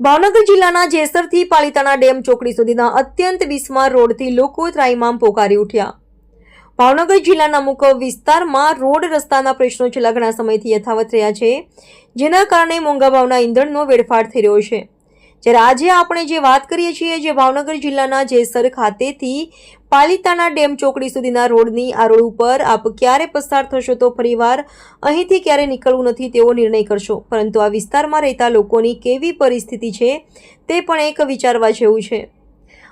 ભાવનગર જિલ્લાના જેસરથી પાલિતાણા ડેમ ચોકડી સુધીના અત્યંત બિસ્માર રોડથી લોકો ત્રાઇમામ પોકારી ઉઠ્યા. ભાવનગર જિલ્લાના અમુક વિસ્તારમાં રોડ રસ્તાના પ્રશ્નો છેલ્લા ઘણા સમયથી યથાવત રહ્યા છે, જેના કારણે મોંઘા ભાવના ઈંધણનો વેડફાટ થઈ રહ્યો છે. જ્યારે આજે આપણે જે વાત કરીએ છીએ જે ભાવનગર જિલ્લાના જેસર ખાતેથી પાલિતાના ડેમ ચોકડી સુધીના રોડની, આ રોડ ઉપર આપ ક્યારે પસાર થશો તો ફરીવાર અહીંથી ક્યારે નીકળવું નથી તેવો નિર્ણય કરશો. પરંતુ આ વિસ્તારમાં રહેતા લોકોની કેવી પરિસ્થિતિ છે તે પણ એક વિચારવા જેવું છે.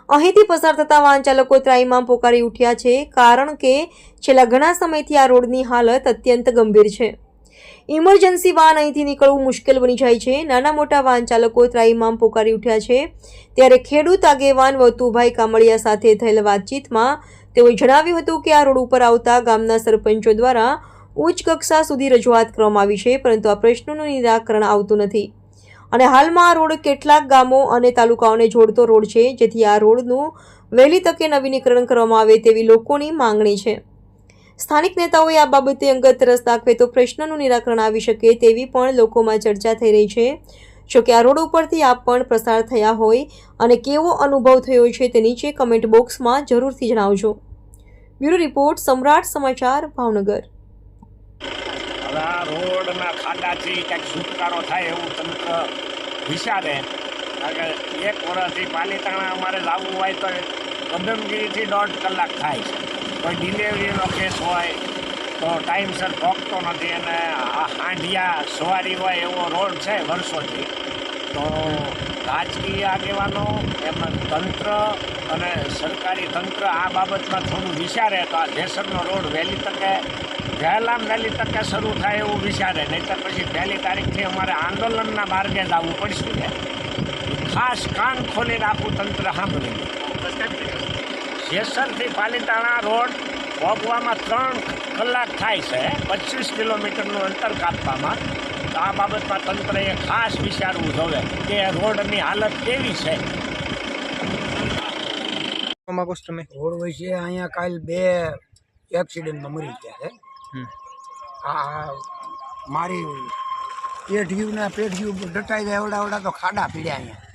અહીંથી પસાર થતા વાહન ચાલકો ત્રાઈમાં પોકારી ઉઠ્યા છે કારણ કે છેલ્લા ઘણા સમયથી આ રોડની હાલત અત્યંત ગંભીર છે. ઇમરજન્સી વાહન અહીંથી નીકળવું મુશ્કેલ બની જાય છે. નાના મોટા વાહન ચાલકો ત્રાઈમામ પોકારી ઉઠ્યા છે. ત્યારે ખેડૂત આગેવાન વતુભાઈ કામળિયા સાથે થયેલ વાતચીતમાં તેઓએ જણાવ્યું હતું કે આ રોડ ઉપર આવતા ગામના સરપંચો દ્વારા ઉચ્ચ કક્ષા સુધી રજૂઆત કરવામાં આવી છે, પરંતુ આ પ્રશ્નોનું નિરાકરણ આવતું નથી. અને હાલમાં આ રોડ કેટલાક ગામો અને તાલુકાઓને જોડતો રોડ છે, જેથી આ રોડનું વહેલી તકે નવીનીકરણ કરવામાં આવે તેવી લોકોની માંગણી છે. સ્થાનિક નેતાઓએ આ બાબતે અંગત રસ દાખવે તો પ્રશ્નનું નિરાકરણ આવી શકે તેવી પણ લોકોમાં ચર્ચા થઈ રહી છે. જો કે આ રોડ ઉપરથી આપ પણ પસાર થયા હોય અને કેવો અનુભવ થયો છે તે નીચે કમેન્ટ બોક્સમાં જરૂરથી જણાવજો. બ્યુરો રિપોર્ટ, સમ્રાટ સમાચાર, ભાવનગર. હવે આ રોડના ખાડાથી કંઈક છુટકારો થાય એવું તંત્ર વિચારે. એક વર્ષથી પાલીતાણા અમારે લાવવું હોય તો કદમગીરીથી દોઢ કલાક થાય છે. કોઈ ડિલિવરીનો કેસ હોય, તો ટાઈમસર પહોંચતો નથી અને હાંડિયા સવારી હોય એવો રોડ છે વર્ષોથી. તો રાજકીય આગેવાનો, એમાં તંત્ર અને સરકારી તંત્ર આ બાબતમાં થોડું વિચારે તો આ જેસરનો રોડ વહેલી તકે, વહેલામ વહેલી તકે શરૂ થાય એવું વિચારે. નહીંતર પછી પહેલી તારીખથી અમારે આંદોલનના માર્ગે જ આવવું પડશે ખાસ કાન ખોલીને આખું તંત્ર સાંભળી. જેસરથી પાલીતાણા રોડ ભોગવામાં ત્રણ કલાક થાય છે. પચીસ કિલોમીટરનું અંતર કાપવામાં. તો આ બાબતમાં તંત્રએ ખાસ વિચારવું જોઈએ કે રોડની હાલત કેવી છે. રોડ હોય છે અહીંયા કાલ બે એક્સિડન્ટમાં મરી ગયા છે. આ મારી પેઢીયું પેઢીઓ પેઢીયું ડટાઈ ગયા એવડા એવડા તો ખાડા પીડ્યા અહીંયા.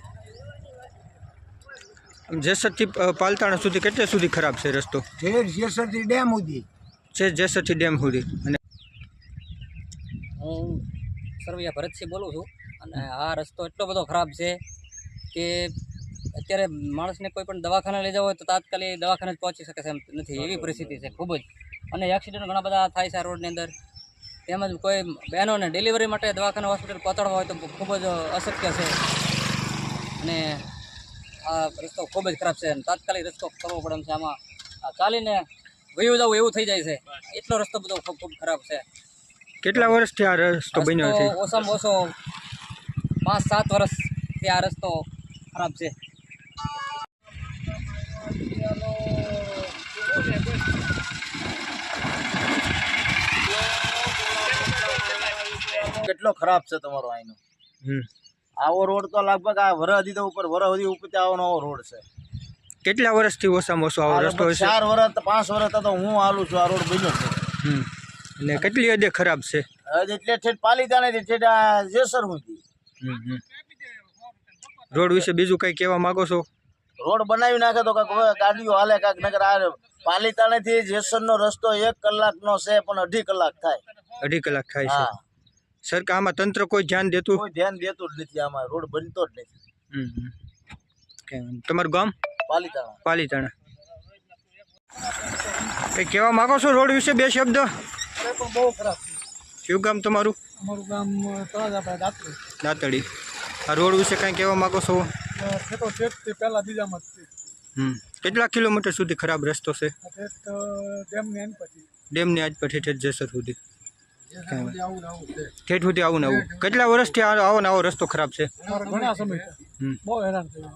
જેસરથી પાલતાણા સુધી કેટલે સુધી ખરાબ છે રસ્તો? જેસરથી ડેમ સુધી. છે જેસરથી ડેમ સુધી. અને હું સરવૈયા ભરતસિંહ બોલું છું અને આ રસ્તો એટલો બધો ખરાબ છે કે અત્યારે માણસને કોઈ પણ દવાખાને લઈ જવો હોય તો તાત્કાલિક દવાખાને જ પહોંચી શકે છે એમ નથી. એવી પરિસ્થિતિ છે ખૂબ જ. અને એક્સિડન્ટ ઘણા બધા થાય છે આ રોડની અંદર. તેમજ કોઈ બહેનોને ડિલિવરી માટે દવાખાના હોસ્પિટલ પહોંચાડવા હોય તો ખૂબ જ અશક્ય છે. અને આ રસ્તો ખૂબ જ ખરાબ છે અને તાત્કાલિક રસ્તો કરવો પડે એમ છે. આમાં આ ચાલીને વયું જવું એવું થઈ જાય છે. એટલો રસ્તો બધો ખૂબ ખૂબ ખરાબ છે. કેટલા વર્ષથી આ રસ્તો બન્યો છે? ઓછામાં ઓછો પાંચ સાત વર્ષથી આ રસ્તો ખરાબ છે. કેટલો ખરાબ છે તમારો આઈનો? હમ. આવો રોડ તો લગભગ આ વરહદી તો ઉપર વરહદી ઉપર આવવાનો આવો રોડ છે. કેટલા વર્ષથી ઓછામાં ઓછો આવો રસ્તો છે ચાર વર્ષ પાંચ વર્ષ તો હું હાલું છું આ રોડ બન્યો છે. અને કેટલી હદે ખરાબ છે? એટલે ઠેઠ પાલિકાને ઠેઠ આ જેસર સુધી. રોડ વિશે બીજું કંઈ કહેવા માંગો છો? રોડ બનાવી નાખે તો કાંક ગાડીઓ હાલે કાંઈક નગર આ પાલીતાણા થી જેસરનો રસ્તો એક કલાકનો છે પણ અઢી કલાક થાય. અઢી કલાક થાય છે. સરકાર આમાં તંત્ર કોઈ ધ્યાન દેતું? કોઈ ધ્યાન દેતું જ નથી આમાં રોડ બનતો જ નથી. તમારું ગામ? પાલીતાણા. પાલીતાણા. કંઈ કહેવા માંગો છો રોડ વિશે બે શબ્દ? બહુ ખરાબ શું ગામ તમારું? અમારું ગામ દાતળી. દાતળી. આ રોડ વિશે કાંઈ કહેવા માંગો છો? પહેલાં બીજામાં હમ. કેટલા કિલોમીટર સુધી ખરાબ રસ્તો છે? ડેમની આજ પછી. ડેમની આજ પછી જેસર સુધી. ઠેઠ સુધી આવું ને આવું. કેટલા વર્ષથી આવો ને આવો રસ્તો ખરાબ છે? ઘણા સમય બહુ હેરાન થયા.